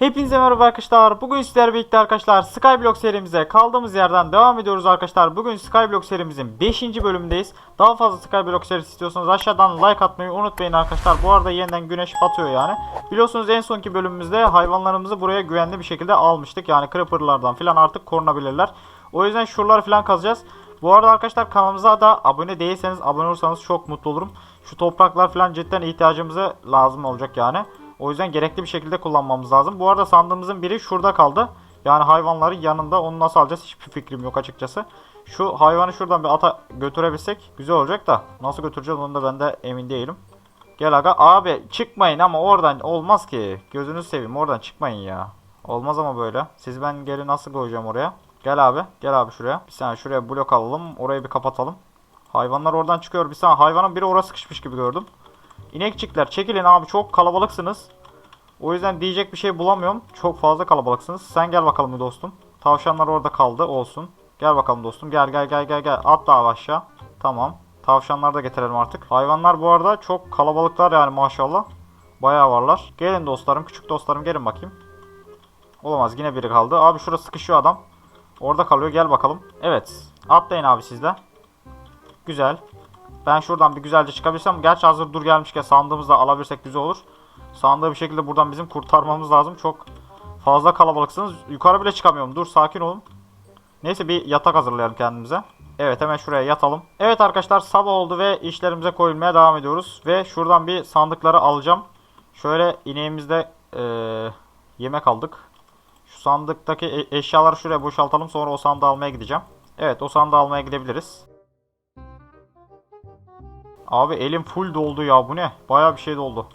Hepinize merhaba arkadaşlar. Bugün sizlerle birlikte arkadaşlar Skyblock serimize kaldığımız yerden devam ediyoruz arkadaşlar. Bugün Skyblock serimizin 5. bölümündeyiz. Daha fazla Skyblock serisi istiyorsanız aşağıdan like atmayı unutmayın arkadaşlar. Bu arada yeniden güneş batıyor yani. Biliyorsunuz en sonki bölümümüzde hayvanlarımızı buraya güvenli bir şekilde almıştık. Yani creeperlardan falan artık korunabilirler. O yüzden şuraları falan kazacağız. Bu arada arkadaşlar kanalımıza da abone değilseniz abone olursanız çok mutlu olurum. Şu topraklar falan cidden ihtiyacımıza lazım olacak yani. O yüzden gerekli bir şekilde kullanmamız lazım. Bu arada sandığımızın biri şurada kaldı. Yani hayvanların yanında onu nasıl alacağız hiçbir fikrim yok açıkçası. Şu hayvanı şuradan bir ata götürebilsek güzel olacak da nasıl götüreceğiz onu da ben de emin değilim. Gel aga abi çıkmayın ama oradan olmaz ki. Gözünüzü seveyim oradan çıkmayın ya. Olmaz ama böyle. Siz ben geri nasıl koyacağım oraya? Gel abi gel abi şuraya. Bir saniye şuraya blok alalım. Orayı bir kapatalım. Hayvanlar oradan çıkıyor. Bir saniye hayvanın biri orası sıkışmış gibi gördüm. İnekçikler çekilin abi çok kalabalıksınız. O yüzden diyecek bir şey bulamıyorum. Çok fazla kalabalıksınız. Sen gel bakalım dostum. Tavşanlar orada kaldı olsun. Gel bakalım dostum. Gel gel gel gel gel. At daha aşağı. Tamam. Tavşanları da getirelim artık. Hayvanlar bu arada çok kalabalıklar yani maşallah. Bayağı varlar. Gelin dostlarım. Küçük dostlarım gelin bakayım. Olamaz yine biri kaldı. Abi şurası sıkışıyor adam. Orada kalıyor. Gel bakalım. Evet. Atlayın abi sizde. Güzel. Ben şuradan bir güzelce çıkabilsem. Gerçi hazır dur gelmişken sandığımızı da alabilirsek güzel olur. Sandığı bir şekilde buradan bizim kurtarmamız lazım. Çok fazla kalabalıksınız. Yukarı bile çıkamıyorum. Dur sakin olun. Neyse bir yatak hazırlayalım kendimize. Evet hemen şuraya yatalım. Evet arkadaşlar sabah oldu ve işlerimize koyulmaya devam ediyoruz. Ve şuradan bir sandıkları alacağım. Şöyle ineğimizde eee, yemek aldık. Şu sandıktaki e- eşyaları şuraya boşaltalım. Sonra o sandığı almaya gideceğim. Evet o sandığı almaya gidebiliriz. Abi elim full doldu ya bu ne? Baya bir şey doldu.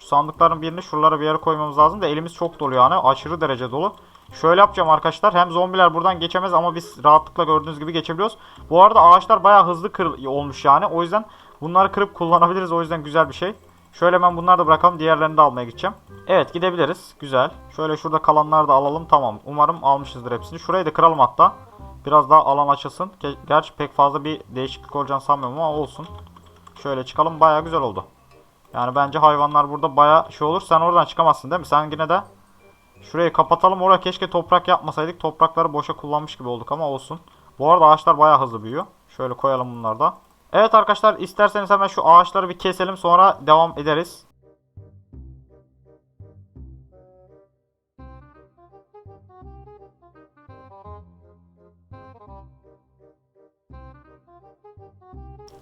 Şu sandıkların birini şuralara bir yere koymamız lazım da elimiz çok dolu yani. Aşırı derece dolu. Şöyle yapacağım arkadaşlar. Hem zombiler buradan geçemez ama biz rahatlıkla gördüğünüz gibi geçebiliyoruz. Bu arada ağaçlar bayağı hızlı kır olmuş yani. O yüzden bunları kırıp kullanabiliriz. O yüzden güzel bir şey. Şöyle hemen bunları da bırakalım. Diğerlerini de almaya gideceğim. Evet gidebiliriz. Güzel. Şöyle şurada kalanları da alalım. Tamam. Umarım almışızdır hepsini. Şurayı da kıralım hatta. Biraz daha alan açılsın. Ge- Gerçi pek fazla bir değişiklik olacağını sanmıyorum ama olsun. Şöyle çıkalım. Bayağı güzel oldu. Yani bence hayvanlar burada baya şey olur. Sen oradan çıkamazsın değil mi? Sen yine de şurayı kapatalım. Oraya keşke toprak yapmasaydık. Toprakları boşa kullanmış gibi olduk ama olsun. Bu arada ağaçlar baya hızlı büyüyor. Şöyle koyalım bunları da. Evet arkadaşlar isterseniz hemen şu ağaçları bir keselim sonra devam ederiz.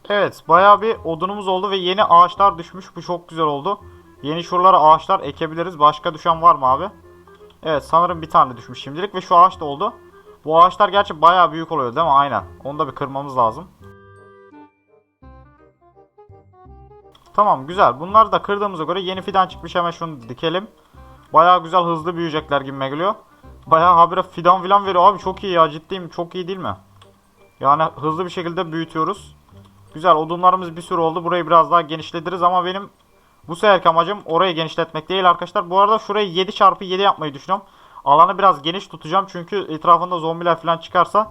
Evet bayağı bir odunumuz oldu ve yeni ağaçlar düşmüş. Bu çok güzel oldu. Yeni şuralara ağaçlar ekebiliriz. Başka düşen var mı abi? Evet sanırım bir tane düşmüş şimdilik ve şu ağaç da oldu. Bu ağaçlar gerçi bayağı büyük oluyor değil mi? Aynen. Onu da bir kırmamız lazım. Tamam güzel. Bunları da kırdığımıza göre yeni fidan çıkmış. Hemen şunu dikelim. Bayağı güzel hızlı büyüyecekler gibi geliyor. Bayağı habire fidan filan veriyor. Abi çok iyi ya ciddiyim. Çok iyi değil mi? Yani hızlı bir şekilde büyütüyoruz. Güzel odunlarımız bir sürü oldu. Burayı biraz daha genişletiriz ama benim bu seferki amacım orayı genişletmek değil arkadaşlar. Bu arada şurayı 7 çarpı 7 yapmayı düşünüyorum. Alanı biraz geniş tutacağım çünkü etrafında zombiler falan çıkarsa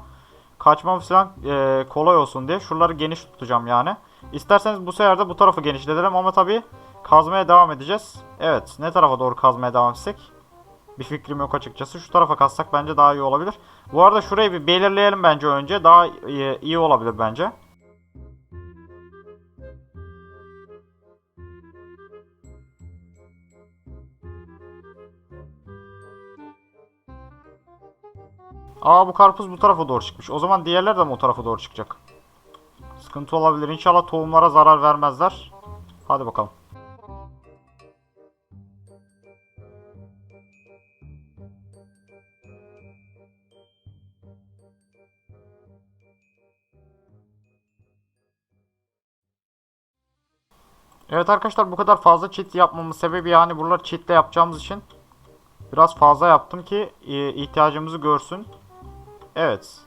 kaçmam falan e, kolay olsun diye. Şuraları geniş tutacağım yani. İsterseniz bu sefer de bu tarafı genişletelim ama tabii kazmaya devam edeceğiz. Evet ne tarafa doğru kazmaya devam etsek? Bir fikrim yok açıkçası. Şu tarafa kazsak bence daha iyi olabilir. Bu arada şurayı bir belirleyelim bence önce. Daha iyi, iyi olabilir bence. Aa bu karpuz bu tarafa doğru çıkmış. O zaman diğerler de mi o tarafa doğru çıkacak? Sıkıntı olabilir. İnşallah tohumlara zarar vermezler. Hadi bakalım. Evet arkadaşlar bu kadar fazla cheat yapmamın sebebi yani buraları cheatle yapacağımız için biraz fazla yaptım ki e, ihtiyacımızı görsün. Evet.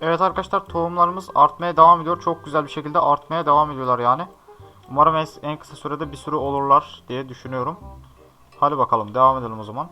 Evet arkadaşlar tohumlarımız artmaya devam ediyor. Çok güzel bir şekilde artmaya devam ediyorlar yani. Umarım en, kısa sürede bir sürü olurlar diye düşünüyorum. Hadi bakalım devam edelim o zaman.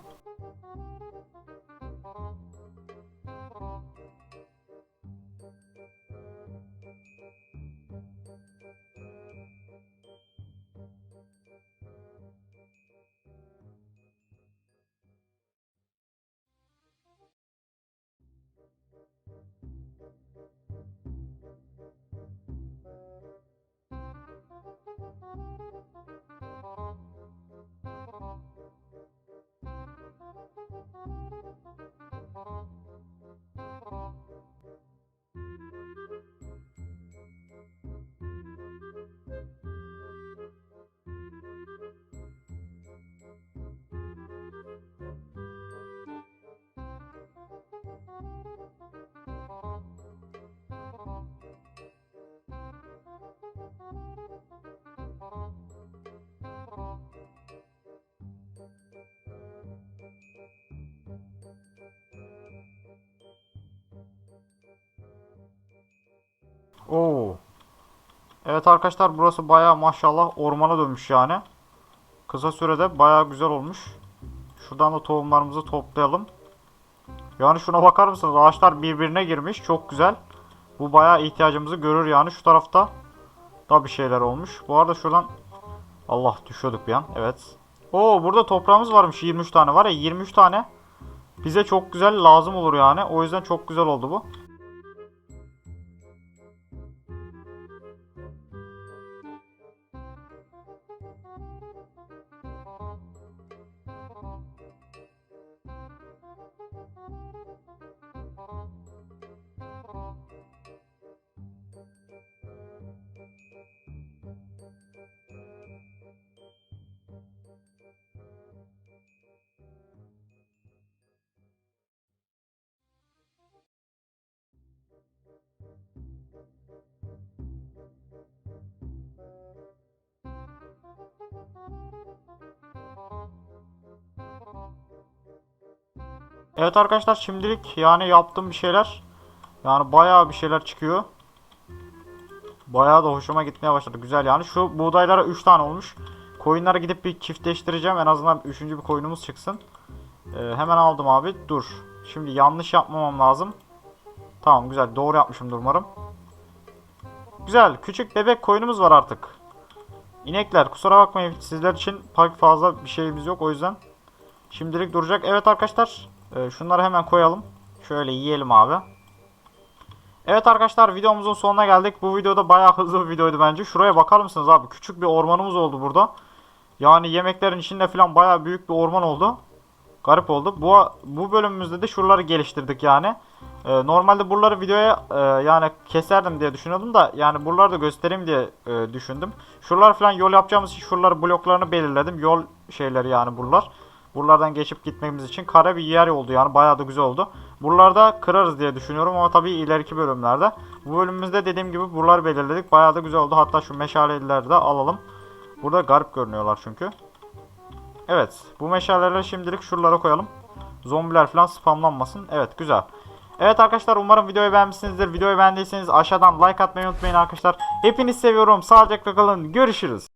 Oo. Evet arkadaşlar burası baya maşallah ormana dönmüş yani. Kısa sürede baya güzel olmuş. Şuradan da tohumlarımızı toplayalım. Yani şuna bakar mısınız? Ağaçlar birbirine girmiş. Çok güzel. Bu baya ihtiyacımızı görür yani. Şu tarafta da bir şeyler olmuş. Bu arada şuradan Allah düşüyorduk bir an. Evet. Oo burada toprağımız varmış 23 tane. Var ya 23 tane. Bize çok güzel lazım olur yani. O yüzden çok güzel oldu bu. Evet arkadaşlar şimdilik yani yaptığım bir şeyler yani bayağı bir şeyler çıkıyor. Bayağı da hoşuma gitmeye başladı. Güzel yani. Şu buğdaylara 3 tane olmuş. Koyunlara gidip bir çiftleştireceğim. En azından 3. bir koyunumuz çıksın. Ee, hemen aldım abi. Dur. Şimdi yanlış yapmamam lazım. Tamam güzel. Doğru yapmışımdır umarım. Güzel. Küçük bebek koyunumuz var artık. İnekler kusura bakmayın sizler için pek fazla bir şeyimiz yok o yüzden. Şimdilik duracak. Evet arkadaşlar. E, şunları hemen koyalım. Şöyle yiyelim abi. Evet arkadaşlar videomuzun sonuna geldik. Bu videoda bayağı hızlı bir videoydu bence. Şuraya bakar mısınız abi? Küçük bir ormanımız oldu burada. Yani yemeklerin içinde falan bayağı büyük bir orman oldu. Garip oldu. Bu bu bölümümüzde de şuraları geliştirdik yani. Ee, normalde buraları videoya e, yani keserdim diye düşünüyordum da yani buraları da göstereyim diye e, düşündüm. Şuralar falan yol yapacağımız için şuraları bloklarını belirledim. Yol şeyleri yani buralar. Buralardan geçip gitmemiz için kare bir yer oldu yani bayağı da güzel oldu. Buralarda kırarız diye düşünüyorum ama tabii ileriki bölümlerde. Bu bölümümüzde dediğim gibi buraları belirledik. Bayağı da güzel oldu. Hatta şu meşaleleri de alalım. Burada garip görünüyorlar çünkü. Evet. Bu meşaleleri şimdilik şuralara koyalım. Zombiler falan spamlanmasın. Evet güzel. Evet arkadaşlar umarım videoyu beğenmişsinizdir. Videoyu beğendiyseniz aşağıdan like atmayı unutmayın arkadaşlar. Hepinizi seviyorum. Sağlıcakla kalın. Görüşürüz.